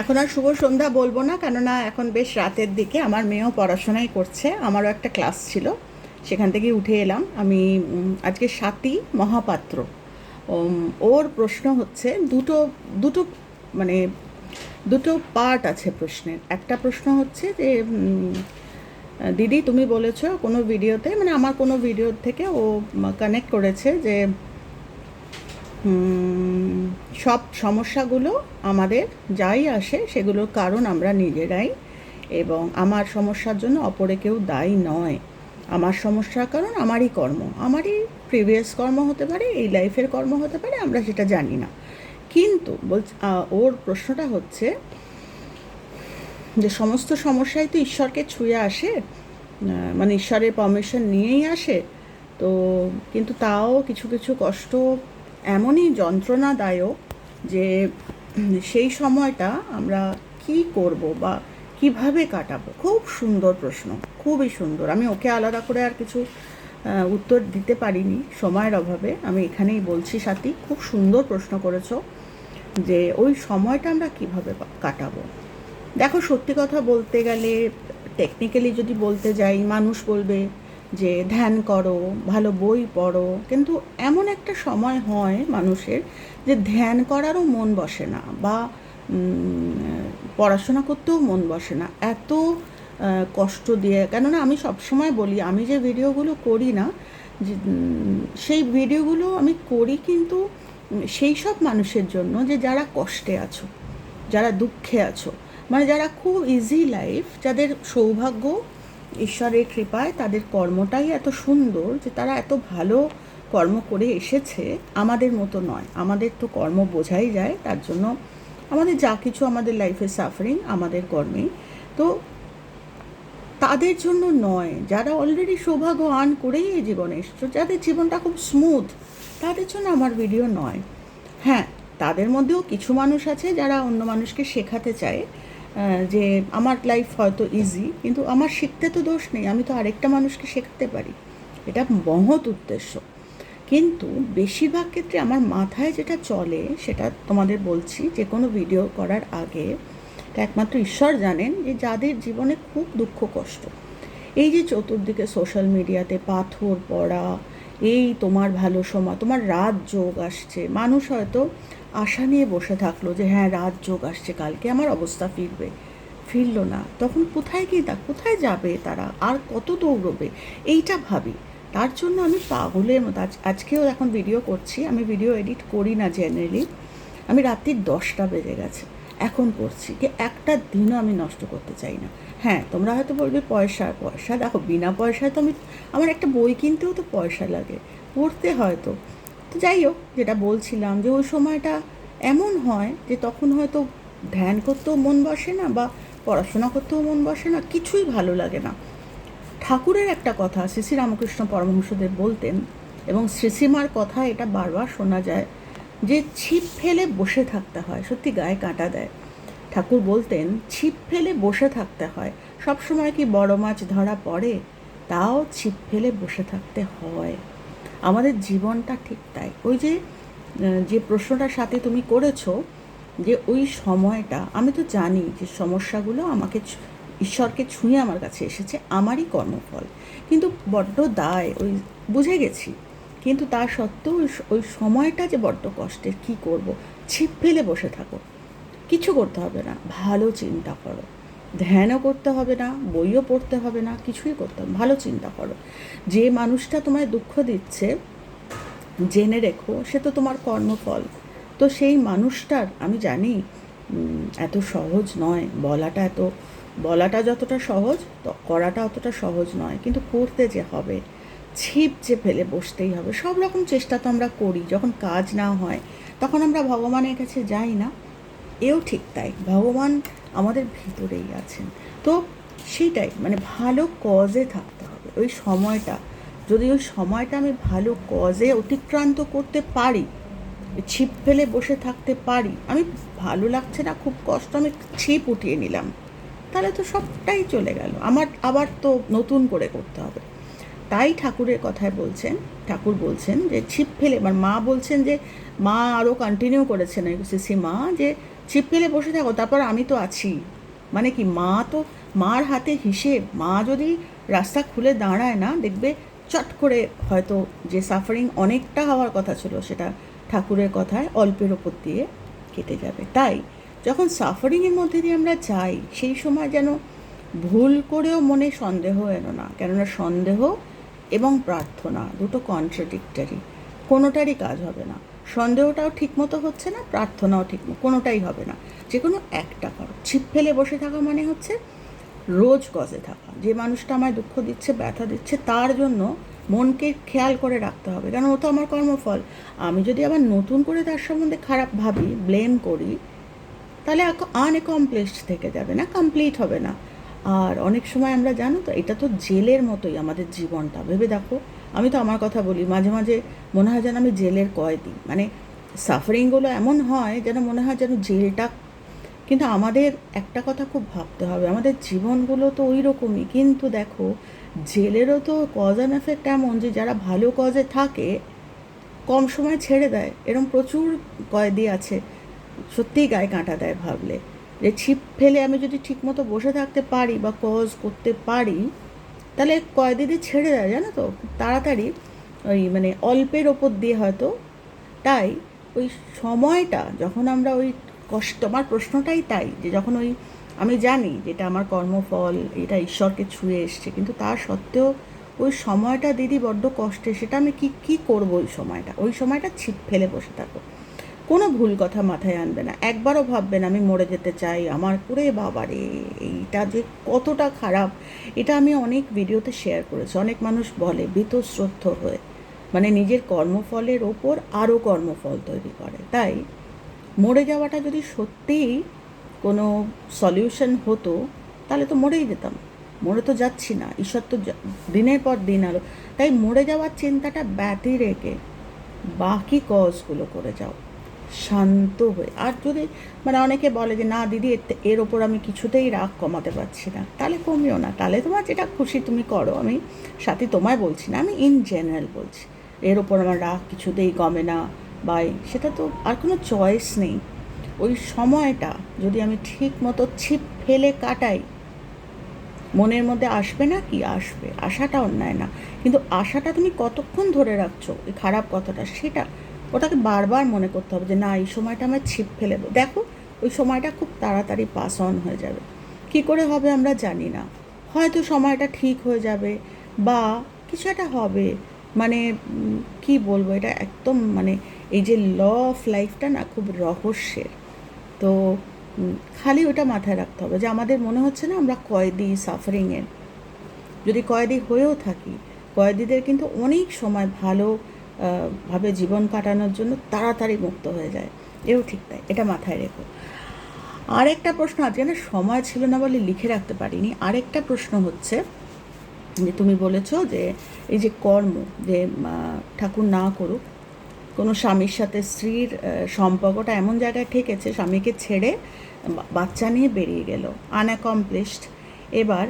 এখন আর শুভ সন্ধ্যা বলব না, কেননা এখন বেশ রাতের দিকে আমার মেয়েও পড়াশোনাই করছে। আমারও একটা ক্লাস ছিল, সেখান থেকে উঠে এলাম। আমি আজকে সাতই মহাপাত্র। ওর প্রশ্ন হচ্ছে, দুটো দুটো মানে দুটো পার্ট আছে প্রশ্নের। একটা প্রশ্ন হচ্ছে যে দিদি তুমি বলেছ কোনো ভিডিওতে মানে আমার কোনো ভিডিও থেকে ও কানেক্ট করেছে যে সব সমস্যাগুলো আমাদের যাই আসে, সেগুলোর কারণ আমরা নিজেরাই এবং আমার সমস্যার জন্য অপরে কেউ দায়ী নয়। আমার সমস্যার কারণ আমারই কর্ম। আমারই প্রিভিয়াস কর্ম হতে পারে, এই লাইফের কর্ম হতে পারে, আমরা সেটা জানি না। কিন্তু বলছে ওর প্রশ্নটা হচ্ছে যে সমস্ত সমস্যাই তো ঈশ্বরকে ছুঁয়ে আসে মানে ঈশ্বরের পারমিশন নিয়েই আসে, তো কিন্তু তাও কিছু কিছু কষ্ট এমনই যন্ত্রণাদায়ক যে সেই সময়টা আমরা কি করব বা কীভাবে কাটাবো? খুব সুন্দর প্রশ্ন, খুবই সুন্দর। আমি ওকে আলাদা করে আর কিছু উত্তর দিতে পারিনি সময়ের অভাবে। আমি এখানেই বলছি, সাথী, খুব সুন্দর প্রশ্ন করেছ যে ওই সময়টা আমরা কীভাবে কাটাবো। দেখো, সত্যি কথা বলতে গেলে টেকনিক্যালি যদি বলতে যাই, মানুষ বলবে যে ধ্যান করো ভালো বই পড়ো কিন্তু এমন একটা সময় হয় মানুষের যে ধ্যান করারও মন বসে না বা পড়াশোনা করতেও মন বসে না। এত কষ্ট দিয়ে কেননা আমি সবসময় বলি আমি যে ভিডিওগুলো করি না যে, সেই ভিডিওগুলো আমি করি কিন্তু সেই সব মানুষের জন্য যে যারা কষ্টে আছো যারা দুঃখে আছো মানে যারা খুব ইজি লাইফ যাদের সৌভাগ্য ঈশ্বরের কৃপায় তাদের কর্মটাই এত সুন্দর যে তারা এত ভালো কর্ম করে এসেছে, আমাদের মতো নয়। আমাদের তো কর্ম বোঝাই যায়, তার জন্য আমাদের যা কিছু আমাদের লাইফে সাফারিং আমাদের কর্মে তো তাদের জন্য নয়, যারা অলরেডি সৌভাগ্য আর্ন করেই এই জীবনে এসছো, যাদের জীবনটা খুব স্মুথ তাদের জন্য আমার ভিডিও নয়। হ্যাঁ তাদের মধ্যেও কিছু মানুষ আছে যারা অন্য মানুষকে শেখাতে চায় যে আমার লাইফ হয়তো ইজি কিন্তু আমার শিখতে তো দোষ নেই, আমি তো আরেকটা মানুষকে শেখাতে পারি। এটা মহৎ উদ্দেশ্য। কিন্তু বেশিরভাগ ক্ষেত্রে আমার মাথায় যেটা চলে, সেটা তোমাদের বলছি, যে কোনো ভিডিও করার আগে একমাত্র ঈশ্বর জানেন যে যাদের জীবনে খুব দুঃখ, কষ্ট। এই যে চতুর্দিকে সোশ্যাল মিডিয়াতে পাথর পড়া, এই তোমার ভালো সময়, তোমার রাত যোগ আসছে, মানুষ হয়তো আশা নিয়ে বসে থাকল যে হ্যাঁ রাত যোগ আসছে, কালকে আমার অবস্থা ফিরবে। ফিরল না। তখন কোথায় গিয়ে তা, কোথায় যাবে তারা? আর কত দৌড়বে? এইটা ভাবি। তার জন্য আমি পাগলের মতো, আজ, আজকেও এখন ভিডিও করছি। আমি ভিডিও এডিট করি না জেনারেলি আমি রাত্রির দশটা বেজে গেছে। এখন করছি যে, একটা দিনও আমি নষ্ট করতে চাই না। হ্যাঁ তোমরা হয়তো বলবে, পয়সা পয়সা, দেখো, বিনা পয়সায় তো আমি, আমার একটা বই কিনতেও তো পয়সা লাগে। পড়তে হয়তো তো যাই হোক, যেটা বলছিলাম যে ওই সময়টা এমন হয় যে তখন হয়তো ধ্যান করতেও মন বসে না বা পড়াশোনা করতেও মন বসে না, কিছুই ভালো লাগে না। ঠাকুরের একটা কথা, শ্রী শ্রী রামকৃষ্ণ পরমহংসদেব বলতেন, এবং শ্রীশ্রীমার কথা এটা বারবার শোনা যায়, যে ছিপ ফেলে বসে থাকতে হয়, সত্যি গায়ে কাঁটা দেয়। ঠাকুর বলতেন, ছিপ ফেলে বসে থাকতে হয় সব সময় কি বড় মাছ ধরা পড়ে? তাও ছিপ ফেলে বসে থাকতে হয়। আমাদের জীবনটা ঠিক তাই। ওই যে যে প্রশ্নটার সাথে তুমি করেছ যে ওই সময়টা, আমি তো জানি যে সমস্যাগুলো আমাকে ঈশ্বরকে ছুঁয়ে আমার কাছে এসেছে, আমারই কর্মফল। কিন্তু বড্ড দায়, ওই বুঝে গেছি। কিন্তু তা সত্ত্বেও ওই সময়টা যে বড্ড কষ্টের, কী করব? ছিপ ফেলে বসে থাকো। কিছু করতে হবে না, ভালো চিন্তা করো। ধ্যানও করতে হবে না, বইও পড়তে হবে না, কিছুই করতে হবে ভালো চিন্তা করো। যে মানুষটা তোমায় দুঃখ দিচ্ছে, জেনে রেখো, সে তো তোমার কর্মফল। তো সেই মানুষটার, আমি জানি এত সহজ নয়। বলাটা এত, বলাটা যতটা সহজ, তো করাটা অতটা সহজ নয়। কিন্তু করতে যে হবে, ছিপ যে ফেলে বসতেই হবে, সব রকম চেষ্টা তো আমরা করি। যখন কাজ না হয়, তখন আমরা ভগবানের কাছে যাই না, এও ঠিক তাই। ভগবান আমাদের ভিতরেই আছেন। তো সেইটাই মানে ভালো কজে থাকতে হবে। ওই সময়টা, যদি ওই সময়টা আমি ভালো কজে অতিক্রান্ত করতে পারি, ছিপ ফেলে বসে থাকতে পারি, আমি ভালো লাগছে না, খুব কষ্ট, আমি ছিপ উঠিয়ে নিলাম, তাহলে তো সবটাই চলে গেল। আমার আবার তো নতুন করে করতে হবে। তাই ঠাকুরের কথায় বলছেন, ঠাকুর বলছেন যে ছিপ ফেলে আমার মা বলছেন যে, মা আরও কন্টিনিউ করেছেন সিসি মা, যে ছিপ ফেলে বসে থাকো, তারপর আমি তো আছি। মানে কি, মা তো, মার হাতে হিসেব। মা যদি রাস্তা খুলে দাঁড়ায় না, দেখবে চট করে হয়তো যে সাফারিং অনেকটা হওয়ার কথা ছিল, সেটা ঠাকুরের কথায় অল্পের ওপর দিয়ে কেটে যাবে। তাই যখন সাফারিংয়ের মধ্যে দিয়ে আমরা যাই, সেই সময় যেন ভুল করেও মনে সন্দেহ এলো না। কেননা সন্দেহ এবং প্রার্থনা দুটো কন্ট্রাডিক্টারি কোনোটারই কাজ হবে না। সন্দেহটাও ঠিকমতো হচ্ছে না, প্রার্থনাও ঠিক কোনোটাই হবে না। যে কোনো একটা করো। ছিপ ফেলে বসে থাকা মানে হচ্ছে রোজ গজে থাকা। যে মানুষটা আমায় দুঃখ দিচ্ছে, ব্যথা দিচ্ছে, তার জন্য মনকে খেয়াল করে রাখতে হবে। কারণ ও তো আমার কর্মফল। আমি যদি আবার নতুন করে তার সম্বন্ধে খারাপ ভাবি, ব্লেম করি, তাহলে আনএকমপ্লিশড থেকে যাবে না কমপ্লিট হবে না। আর অনেক সময় আমরা জানো তো, এটা তো জেলের মতোই আমাদের জীবনটা। ভেবে দেখো আমি তো আমার কথা বলি, মাঝে মাঝে মনে হয় যেন আমি জেলের কয়েদি। মানে সাফারিংগুলো এমন হয় যেন মনে হয় যেন জেলটা, কিন্তু আমাদের একটা কথা খুব ভাবতে হবে, আমাদের জীবনগুলো তো ওই রকমই কিন্তু দেখো, জেলেরও তো কজ অ্যান্ড এফেক্ট এমন যে যারা ভালো কজে থাকে, কম সময় ছেড়ে দেয়। এরকম প্রচুর কয়েদি আছে, সত্যিই গায়ে কাঁটা দেয় ভাবলে। যে ছিপ ফেলে আমি যদি ঠিকমতো বসে থাকতে পারি বা কজ করতে পারি তাহলে কয়েদিদের ছেড়ে দেয়, জানো তো? তাড়াতাড়ি ওই মানে অল্পের ওপর দিয়ে হয়তো। তাই ওই সময়টা যখন আমরা ওই কষ্ট, আমার প্রশ্নটাই তাই যে যখন ওই আমি জানি যেটা আমার কর্মফল, এটা ঈশ্বরকে ছুঁয়ে এসছে, কিন্তু তার সত্ত্বেও ওই সময়টা দিদি বড্ড কষ্টে, সেটা আমি কি কি করব ওই সময়টা? ওই সময়টা ছিপ ফেলে বসে থাকো। কোনো ভুল কথা মাথায় আনবে না। একবারও ভাববেন আমি মরে যেতে চাই, আমার করে বাবারে এইটা যে কতটা খারাপ। এটা আমি অনেক ভিডিওতে শেয়ার করেছি। অনেক মানুষ বলে, বীতশ্রদ্ধ হয়ে। মানে নিজের কর্মফলের ওপর আরও কর্মফল তৈরি করে। তাই মরে যাওয়াটা যদি সত্যিই কোনো সলিউশন হতো, তাহলে তো মরেই যেতাম। মরে তো যাচ্ছি না, ঈশ্বর তো দিনের পর দিন আরও তাই মরে যাওয়ার চিন্তাটা ব্যতি রেখে বাকি কজগুলো করে যাও। শান্ত হয়ে। আর যদি মানে অনেকে বলে যে, না দিদি, এর ওপর আমি কিছুতেই রাগ কমাতে পারছি না। তাহলে কমিও না। তাহলে তোমার যেটা খুশি তুমি করো। আমি সাথে তোমায় বলছি না, আমি ইন জেনারেল বলছি। এর ওপর আমার রাগ কিছুতেই কমে না। বা সেটা তো আর কোনো চয়েস নেই। ওই সময়টা যদি আমি ঠিক মতো ছিপ ফেলে কাটাই, মনের মধ্যে আসবে না কি আসবে? আশাটা অন্যায় না। কিন্তু আশাটা তুমি কতক্ষণ ধরে রাখছো? এই খারাপ কথাটা, সেটা ওটাকে বারবার মনে করতে হবে যে, না, এই সময়টা আমরা ছিপ ফেলে দেবো দেখো, ওই সময়টা খুব তাড়াতাড়ি পাস অন হয়ে যাবে। কি করে হবে আমরা জানি না। হয়তো সময়টা ঠিক হয়ে যাবে বা কিছু একটা হবে। মানে কি বলব, এটা একদম মানে এই যে ল অফ লাইফটা না খুব রহস্যের। তো খালি ওটা মাথায় রাখতে হবে যে, আমাদের মনে হচ্ছে না আমরা কয়েদি সাফারিংয়ের যদি কয়েদি হয়েও থাকি, কয়েদিদের কিন্তু অনেক সময় ভালো ভাবে জীবন কাটানোর জন্য তাড়াতাড়ি মুক্ত হয়ে যায়। এও ঠিক তাই, এটা মাথায় রেখো। আরেকটা প্রশ্ন, আজকে না সময় ছিল না বলে লিখে রাখতে পারিনি। আরেকটা প্রশ্ন হচ্ছে যে তুমি বলেছ যে এই যে কর্ম, যে ঠাকুর না করুক, কোনো স্বামীর সাথে স্ত্রীর সম্পর্কটা এমন জায়গায় ঠেকেছে, স্বামীকে ছেড়ে বাচ্চা নিয়ে বেরিয়ে গেল আনঅ্যাকমপ্লিশড এবার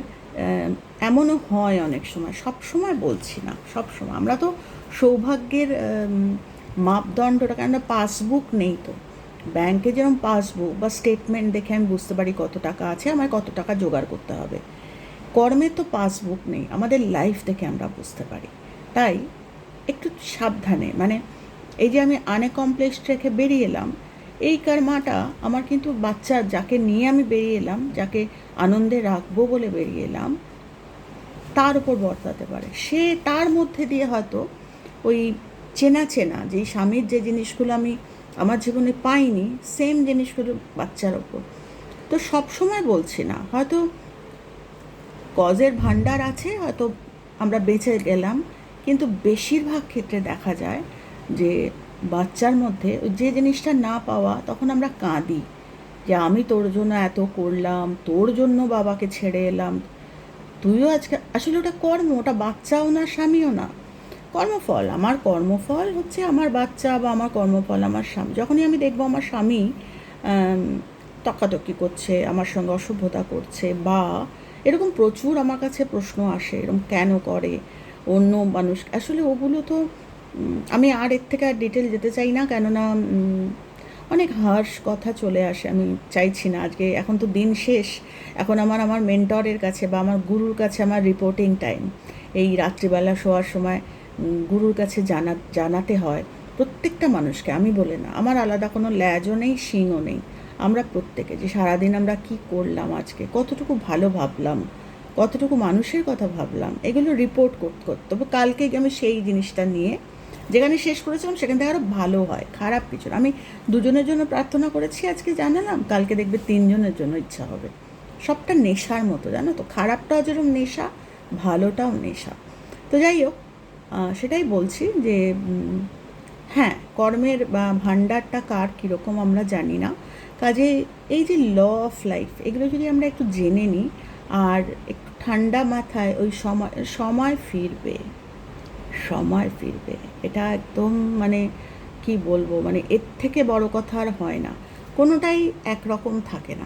এমনও হয় অনেক সময়। সব সময় বলছি না, সব সময়। আমরা তো সৌভাগ্যের মাপদণ্ডটা কেন পাসবুক নেই তো। ব্যাংকে যেরকম পাসবুক বা স্টেটমেন্ট দেখে আমি বুঝতে পারি কত টাকা আছে আমার কত টাকা জোগাড় করতে হবে। কর্মে তো পাসবুক নেই, আমাদের লাইফ থেকে আমরা বুঝতে পারি। তাই একটু সাবধানে মানে এই যে আমি আনএকমপ্লেক্সড রেখে বেরিয়ে এলাম, এই কারমাটা আমার কিন্তু বাচ্চা যাকে নিয়ে আমি বেরিয়ে এলাম, যাকে আনন্দে রাখব বলে বেরিয়ে এলাম। তার উপর বর্তাতে পারে। সে তার মধ্যে দিয়ে হয়তো ওই চেনা চেনা যেই স্বামীর যে জিনিসগুলো আমি আমার জীবনে পাইনি সেম জিনিসগুলো বাচ্চার ওপর। তো সব সময় বলছি না, হয়তো কজের ভাণ্ডার আছে, হয়তো আমরা বেঁচে গেলাম, কিন্তু বেশিরভাগ ক্ষেত্রে দেখা যায় যে বাচ্চার মধ্যে যে জিনিসটা না পাওয়া তখন আমরা কাঁদি। যে আমি তোর জন্য এত করলাম, তোর জন্য বাবাকে ছেড়ে এলাম। তুইও আজকে, আসলে ওটা কর্ম, ওটা বাচ্চাও না, স্বামীও না। কর্মফল, আমার কর্মফল হচ্ছে আমার বাচ্চা বা আমার কর্মফল আমার স্বামী। যখনই আমি দেখব আমার স্বামী তকাতকি করছে, আমার সঙ্গে অসভ্যতা করছে বা এরকম প্রচুর আমার কাছে প্রশ্ন আসে, এরকম কেন করে? অন্য মানুষ, আসলে ওগুলো তো আমি আর এর থেকে আর ডিটেল যেতে চাই না, কেননা অনেক হার্শ কথা চলে আসে, আমি চাইছি না আজকে। এখন তো দিন শেষ। এখন আমার আমার মেন্টরের কাছে বা আমার গুরুর কাছে আমার রিপোর্টিং টাইম এই রাত্রিবেলা শোয়ার সময় গুরুর কাছে জানা, জানাতে হয় প্রত্যেকটা মানুষকে, আমি বলে না। আমার আলাদা কোনো ল্যাজও নেই, শিংও নেই। আমরা প্রত্যেকে যে সারাদিন আমরা কি করলাম আজকে, কতটুকু ভালো ভাবলাম, কতটুকু মানুষের কথা ভাবলাম, এগুলো রিপোর্ট করতে করতে। তবে কালকে আমি সেই জিনিসটা নিয়ে যেখানে শেষ করেছিলাম, সেখান থেকে আরও ভালো হয়, খারাপ কিছু আমি দুজনের জন্য প্রার্থনা করেছি আজকে, জানালাম, কালকে দেখবে তিনজনের জন্য ইচ্ছা হবে। সবটা নেশার মতো, জানো তো? খারাপটাও যেরকম নেশা, ভালোটাও নেশা। তো যাই হোক সেটাই বলছি যে হ্যাঁ কর্মের বা ভাণ্ডারটা কার কীরকম আমরা জানি না। কাজে এই যে ল অফ লাইফ, এগুলো যদি আমরা একটু জেনে নিই, আর একটু ঠান্ডা মাথায় ওই সময় সময় ফিরবে। সময় ফিরবে। এটা একদম মানে কি বলব? মানে এর থেকে বড় কথা আর হয় না। কোনোটাই একরকম থাকে না।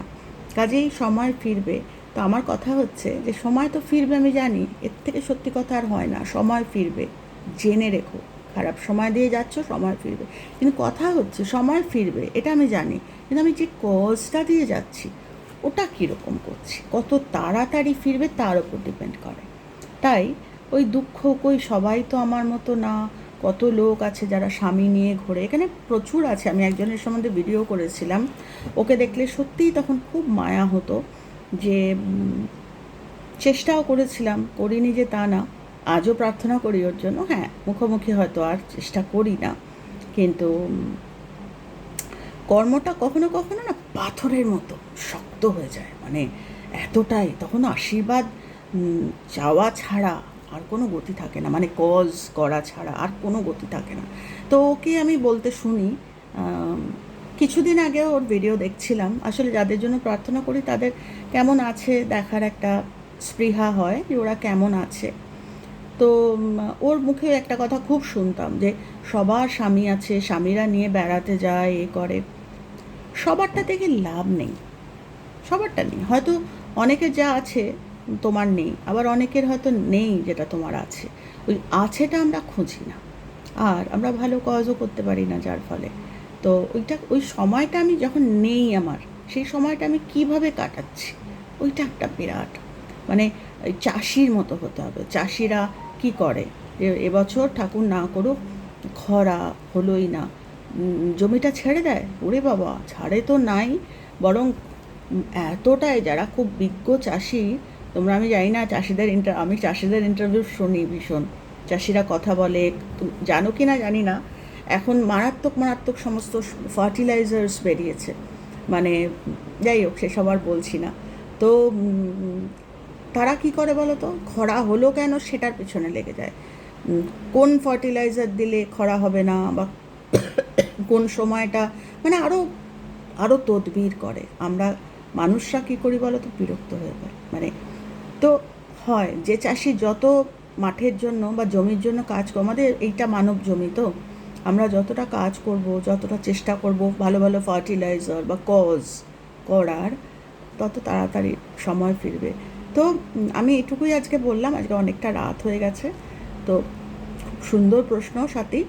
কাজেই সময় ফিরবে। তো আমার কথা হচ্ছে যে, সময় তো ফিরবে আমি জানি, এর থেকে সত্যি কথা আর হয় না। সময় ফিরবে। জেনে রেখো। খারাপ সময় দিয়ে যাচ্ছ, সময় ফিরবে। কিন্তু কথা হচ্ছে, সময় ফিরবে, এটা আমি জানি। কিন্তু আমি যে কজটা দিয়ে যাচ্ছি, ওটা কীরকম করছি? কত তাড়াতাড়ি ফিরবে, তার উপর ডিপেন্ড করে। তাই ওই দুঃখ কই, সবাই তো আমার মতো না। কত লোক আছে যারা স্বামী নিয়ে ঘোরে। এখানে প্রচুর আছে। আমি একজনের সম্বন্ধে ভিডিও করেছিলাম। ওকে দেখলে সত্যিই তখন খুব মায়া হতো যে চেষ্টাও করেছিলাম, করিনি যে তা না। আজও প্রার্থনা করি ওর জন্য। হ্যাঁ মুখোমুখি হয়তো আর চেষ্টা করি না। কিন্তু কর্মটা কখনো কখনো না পাথরের মতো শক্ত হয়ে যায়। মানে এতটাই। তখন আশীর্বাদ চাওয়া ছাড়া আর কোনো গতি থাকে না মানে কজ করা ছাড়া আর কোনো গতি থাকে না। তো ওকে আমি বলতে শুনি কিছুদিন আগে ওর ভিডিও দেখছিলাম। আসলে যাদের জন্য প্রার্থনা করি তাদের কেমন আছে দেখার একটা স্পৃহা হয় যে ওরা কেমন আছে। তো ওর মুখে একটা কথা খুব শুনতাম যে সবার স্বামী আছে, স্বামীরা নিয়ে বেড়াতে যায়, এ করে। সবারটা থেকে লাভ নেই, সবারটা নেই। হয়তো অনেকের যা আছে তোমার নেই। আবার অনেকের হয়তো নেই যেটা তোমার আছে। ওই আছেটা আমরা খুঁজি না। আর আমরা ভালো কাজও করতে পারি না যার ফলে। তো ওইটা, ওই সময়টা আমি যখন নেই আমার, সেই সময়টা আমি কীভাবে কাটাচ্ছি? ওইটা একটা বিরাট মানে চাষির মতো হতে হবে। চাষিরা কি করে? যে এবছর ঠাকুর না করুক, খরা হলোই না। জমিটা ছেড়ে দেয়? ওরে বাবা, ছাড়ে তো নাই। বরং এতটাই যারা খুব বিজ্ঞ চাষি তোমরা, আমি জানি না চাষিদের ইন্টার আমি চাষিদের ইন্টারভিউ শুনি ভীষণ। চাষিরা কথা বলে জানো কি না জানি না। এখন মারাত্মক মারাত্মক সমস্ত ফার্টিলাইজার্স বেরিয়েছে। মানে যাই হোক, সেসব আর বলছি না। তো তারা কি করে বলো তো? খরা হলো কেন সেটার পেছনে লেগে যায়। কোন ফার্টিলাইজার দিলে খরা হবে না বা কোন সময়টা? মানে আরও আরও তদবির করে। আমরা মানুষরা কী করি বলো তো? বিরক্ত হয়ে যায় মানে তো হয় যে চাষি যত মাঠের জন্য বা জমির জন্য কাজ আমাদের এইটা মানব জমি তো। আমরা যতটা কাজ করব, যতটা চেষ্টা করব, ভালো ভালো ফার্টিলাইজার বা কজ করার, তত তাড়াতাড়ি সময় ফিরবে। তো আমি এটুকুই আজকে বললাম, আজকে অনেকটা রাত হয়ে গেছে। তো খুব সুন্দর প্রশ্ন সাথী।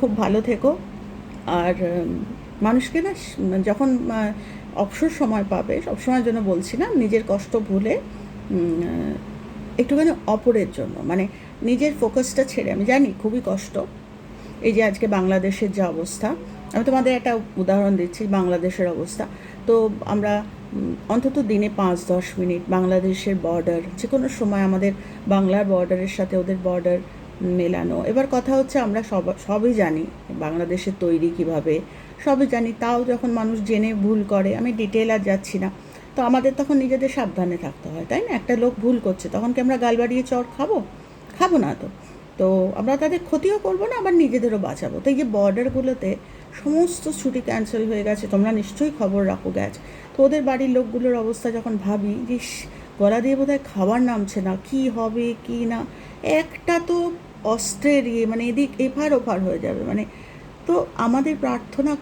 খুব ভালো থেকো। আর মানুষকে না, যখন অবসর সময় পাবে, সবসময়ের জন্য বলছি না, নিজের কষ্ট ভুলে একটুখানি অপরের জন্য। মানে নিজের ফোকাসটা ছেড়ে, আমি জানি খুবই কষ্ট। এই যে আজকে বাংলাদেশের যে অবস্থা, আমি তোমাদের একটা উদাহরণ দিচ্ছি, বাংলাদেশের অবস্থা। তো আমরা অন্তত দিনে পাঁচ দশ মিনিট বাংলাদেশের বর্ডার যে কোনো সময় আমাদের বাংলার বর্ডারের সাথে ওদের বর্ডার মেলানো। এবার কথা হচ্ছে আমরা সব, সবই জানি বাংলাদেশের তৈরি কীভাবে, সবই জানি। তাও যখন মানুষ জেনে ভুল করে, আমি ডিটেল আর যাচ্ছি না। তো আমাদের তখন নিজেদের সাবধানে থাকতে হয়, তাই না? একটা লোক ভুল করছে, তখন কি আমরা গাল বাড়িয়ে চর খাব? খাব না তো। তো আমরা তাদের ক্ষতিও করব না, আবার নিজেদেরও বাঁচাবো। তো এই যে বর্ডারগুলোতে সমস্ত ছুটি ক্যান্সেল হয়ে গেছে, তোমরা নিশ্চয়ই খবর রাখো গ্যাস তো ওদের বাড়ির লোকগুলোর অবস্থা যখন ভাবি যে গলা দিয়ে বোধহয় খাবার নামছে না, কি হবে, কি না? একটা তো অস্ত্রের ইয়ে মানে এদিক এপার ওপার হয়ে যাবে মানে তো আমাদের প্রার্থনা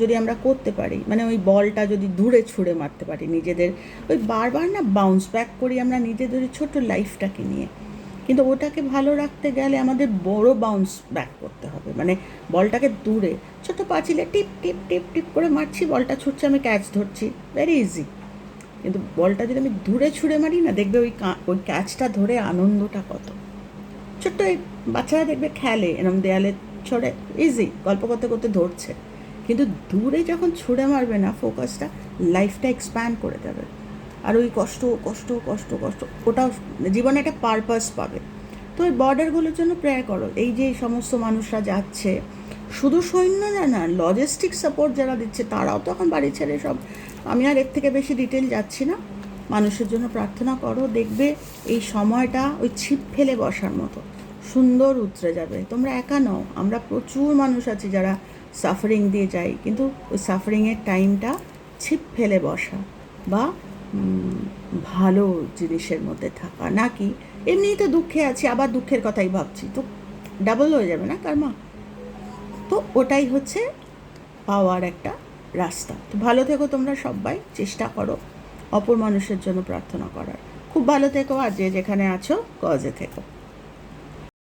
যদি আমরা করতে পারি মানে ওই বলটা যদি দূরে ছুঁড়ে মারতে পারি নিজেদের, ওই বারবার না বাউন্স ব্যাক করি আমরা নিজেদের ওই ছোট্ট লাইফটাকে নিয়ে। কিন্তু ওটাকে ভালো রাখতে গেলে আমাদের বড় বাউন্স ব্যাক করতে হবে। মানে বলটাকে দূরে, ছোট পাঁচিলে টিপ টিপ টিপ টিপ করে মারছি, বলটা ছুটছে, আমি ক্যাচ ধরছি ভেরি ইজি কিন্তু বলটা যদি আমি দূরে ছুঁড়ে মারি না, দেখবে ওই ওই ক্যাচটা ধরে আনন্দটা কত? ছোট্ট এই বাচ্চারা দেখবে খেলে, এরম দেয়ালে ছড়ে ইজি গল্প করতে করতে ধরছে। কিন্তু দূরে যখন ছুঁড়ে মারবে না ফোকাসটা লাইফটা এক্সপ্যান্ড করে দেবে আর ওই কষ্ট কষ্ট কষ্ট কষ্ট, ওটাও জীবনে একটা পারপাস পাবে। তো ওই বর্ডারগুলোর জন্য প্রেয়ার করো। এই যে সমস্ত মানুষরা যাচ্ছে, শুধু সৈন্য না না লজিস্টিক সাপোর্ট যারা দিচ্ছে, তারাও তো এখন বাড়ি ছেড়ে সব। আমি আর এর থেকে বেশি ডিটেল যাচ্ছি না। মানুষের জন্য প্রার্থনা করো, দেখবে এই সময়টা ওই ছিপ ফেলে বসার মতো। সুন্দর উতরে যাবে। তোমরা একা নও, আমরা প্রচুর মানুষ আছি যারা সাফারিং দিয়ে যাই কিন্তু ওই সাফারিংয়ের টাইমটা ছিপ ফেলে বসা বা ভালো জিনিসের মধ্যে থাকা। নাকি এমনিই তো দুঃখে আছি, আবার দুঃখের কথাই ভাবছি। তো ডাবল হয়ে যাবে না কারমা তো ওটাই হচ্ছে পাওয়ার একটা রাস্তা। তো ভালো থেকো তোমরা সবাই, চেষ্টা করো অপর মানুষের জন্য প্রার্থনা করার। খুব ভালো থেকো আর যে যেখানে আছো গজে থেকো।